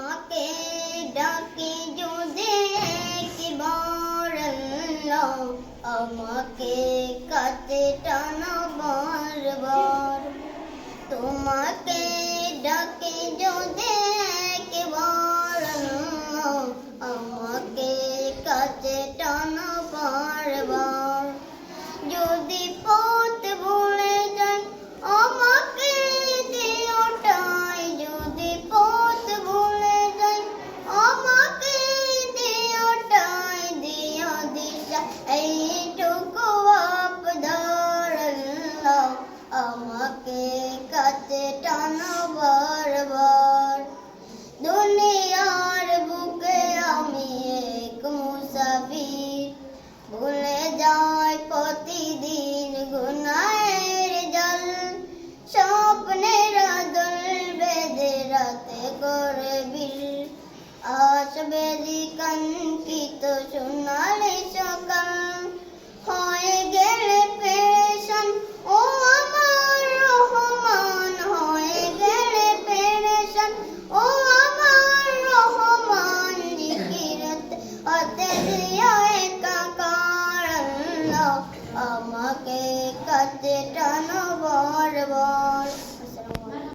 আমাকে ডাকে যদি আল্লাহ আমাকে কাছে টানো বারবার। তোমাকে ডাকে এইটুকু আপদার আমাকে কাছে টানো বারবার। দুনিয়ার বুকে আমি এক মুসাফির, ভুলে যায় প্রতিদিন গুনাহের জল। স্বপ্নের দল বেঁধে রাতে করে বিল, আসবে কাঙ্কিত সোনালি আমাকে কাছে টানো